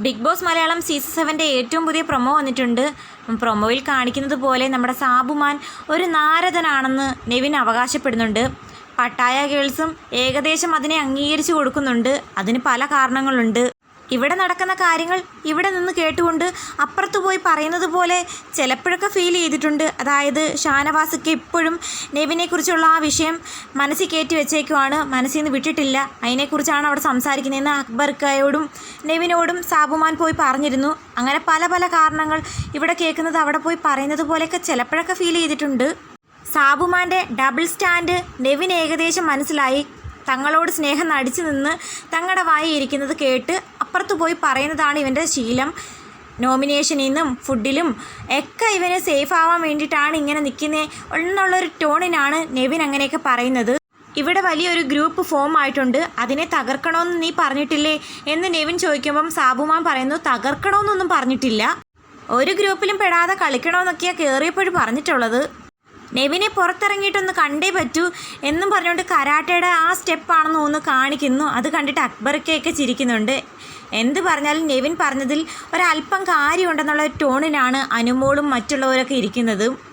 Big Boss Malayalam season സെവന്റെ ഏറ്റവും പുതിയ പ്രൊമോ വന്നിട്ടുണ്ട്. പ്രൊമോയിൽ കാണിക്കുന്നത് പോലെ നമ്മുടെ സാബുമാൻ ഒരു നാരദനാണെന്ന് നെവിൻ അവകാശപ്പെടുന്നുണ്ട്. പട്ടായ ഗേൾസും ഏകദേശം അതിനെ അംഗീകരിച്ചു കൊടുക്കുന്നുണ്ട്. അതിന് പല കാരണങ്ങളുണ്ട്. ഇവിടെ നടക്കുന്ന കാര്യങ്ങൾ ഇവിടെ നിന്ന് കേട്ടുകൊണ്ട് അപ്പുറത്ത് പോയി പറയുന്നത് പോലെ ചിലപ്പോഴൊക്കെ ഫീൽ ചെയ്തിട്ടുണ്ട്. അതായത് ഷാനവാസിക്ക് ഇപ്പോഴും നെവിനെക്കുറിച്ചുള്ള ആ വിഷയം മനസ്സിൽ കയറ്റി വെച്ചേക്കുവാണ്. മനസ്സിൽ നിന്ന് വിട്ടിട്ടില്ല. അതിനെക്കുറിച്ചാണ് അവിടെ സംസാരിക്കുന്നതെന്ന് അക്ബർക്കയോടും നെവിനോടും സാബുമാൻ പോയി പറഞ്ഞിരുന്നു. അങ്ങനെ പല പല കാരണങ്ങൾ ഇവിടെ കേൾക്കുന്നത് അവിടെ പോയി പറയുന്നത് പോലെയൊക്കെ ചിലപ്പോഴൊക്കെ ഫീൽ ചെയ്തിട്ടുണ്ട്. സാബുമാന്റെ ഡബിൾ സ്റ്റാൻഡ് നെവിൻ ഏകദേശം മനസ്സിലായി. തങ്ങളോട് സ്നേഹം നടിച്ചു നിന്ന് തങ്ങളുടെ വായി ഇരിക്കുന്നത് കേട്ട് അപ്പുറത്ത് പോയി പറയുന്നതാണ് ഇവന്റെ ശീലം. നോമിനേഷനിൽ നിന്നും ഫുഡിലും ഒക്കെ ഇവന് സേഫ് ആവാൻ വേണ്ടിയിട്ടാണ് ഇങ്ങനെ നിൽക്കുന്നത് എന്നുള്ളൊരു ടോണിനാണ് നെവിൻ അങ്ങനെയൊക്കെ പറയുന്നത്. ഇവിടെ വലിയൊരു ഗ്രൂപ്പ് ഫോം ആയിട്ടുണ്ട്. അതിനെ തകർക്കണമെന്ന് നീ പറഞ്ഞിട്ടില്ലേ എന്ന് നെവിൻ ചോദിക്കുമ്പം സാബുമാൻ പറയുന്നു തകർക്കണമെന്നൊന്നും പറഞ്ഞിട്ടില്ല. ഒരു ഗ്രൂപ്പിലും പെടാതെ കളിക്കണമെന്നൊക്കെയാണ് കയറിയപ്പോഴും പറഞ്ഞിട്ടുള്ളത്. നെവിനെ പുറത്തിറങ്ങിയിട്ടൊന്ന് കണ്ടേ പറ്റൂ എന്നും പറഞ്ഞുകൊണ്ട് കരാട്ടയുടെ ആ സ്റ്റെപ്പാണെന്ന് ഒന്ന് കാണിക്കുന്നു. അത് കണ്ടിട്ട് അക്ബർക്കൊക്കെ ചിരിക്കുന്നുണ്ട്. എന്ത് പറഞ്ഞാലും നെവിൻ പറഞ്ഞതിൽ ഒരല്പം കാര്യമുണ്ടെന്നുള്ള ടോണിനാണ് അനുമോളും മറ്റുള്ളവരൊക്കെ ഇരിക്കുന്നത്.